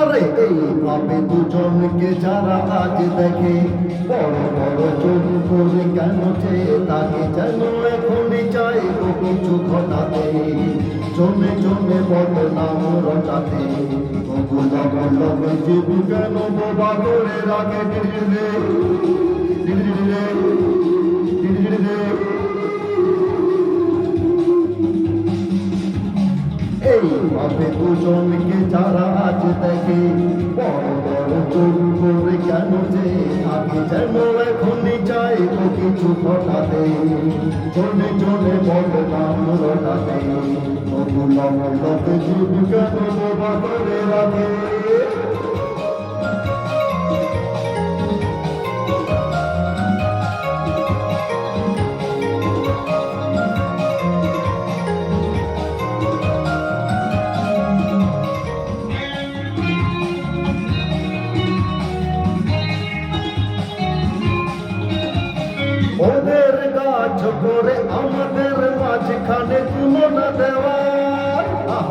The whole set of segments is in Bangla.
আরে এইভাবে দুজনকে যারা আজ দেখে। বড় বড় চোখ করে কেন যে তাকে যেন এখনই চাইব কিছু ঘটাতে। জমে জমে বদনাম রটাতে। কেন বোবা করে রাখে ডিরে ডিরে দুজনকে যারা আজ দেখে, বড় বড় চোখ করে কেন যে আমি যেন এখনই তো কিছু ঘটাতে। জনে জনে বড় নাম রটাতে নতুন বলতে জীব কেন বাবা করে রাখে।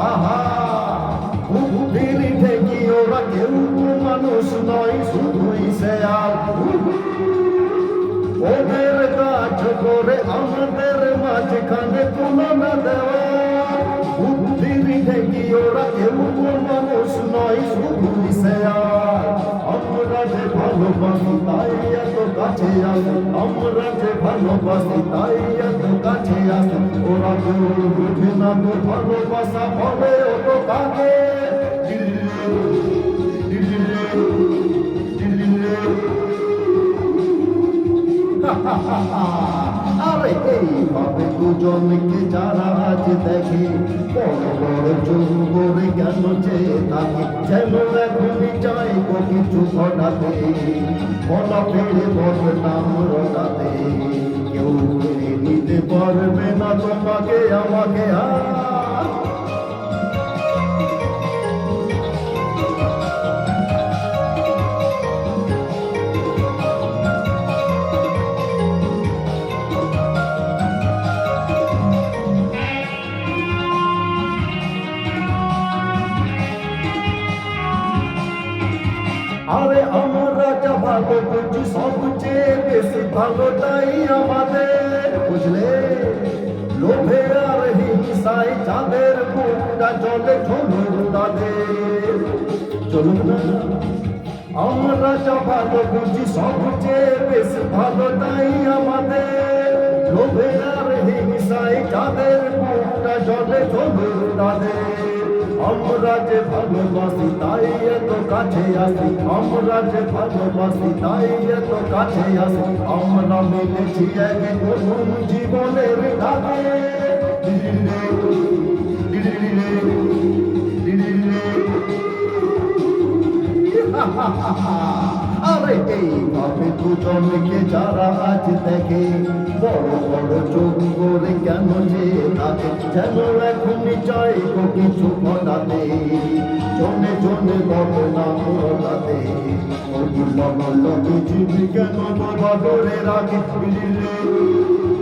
আহা বুদ্ধির ওরা কেউ মানুষ নয় শুধুই দেওয়া। বুদ্ধির ঠেকি ওরা কেউ মানুষ নয় শুধুই শেয়াল। আমরা যে ভালোবাসি তাই কাছে আসে আমরা যে ভালোবাসি তাই এত কাছে আসে ওরা কেউ বুঝে না তো ভালোবাসা বলে ও তো কাকে আরে এইভাবে দুজনকে যারা আজ দেখে, বড় বড় চোখ করে কেন যে তাকে যেন এখনই চাইব কিছু ঘটাতে। ফেলে বদনাম রটাতে। কেউ নিতে পারবে না তোমাকে, আমাকে আর আরে আমরা যা ভালো বুঝি সবচেয়ে বেশি ভালো তাই আমাদের। বুঝলে? লোভে আর হিংসায় যাদের বুকটা চলে চলুন তাদের। চলুন না, আমরা যা ভালো বুঝি সবচেয়ে বেশি ভালো তাই আমাদের। লোভে আর হিংসায় যাদের বুকটা চলে চলুন তাদের। আমরা যে ভালোবাসি, তাই এত কাছে আসি। আমরা যে ভালোবাসি, তাই এত কাছে আসি। আমরা মিলেছি এক নতুন জীবনের ডাকে ha ha দিদিরে। আরে এইভাবে দুজনকে যারা আজ দেখে, বড় বড় চোখ করে কেন যে তাকে যেন এখন চাই তো কিছু ঘটাতে, জনে জনে ঘটনা ঘটাতে। পৃথিবী কেন বাবা ধরে রাখে দিল্লি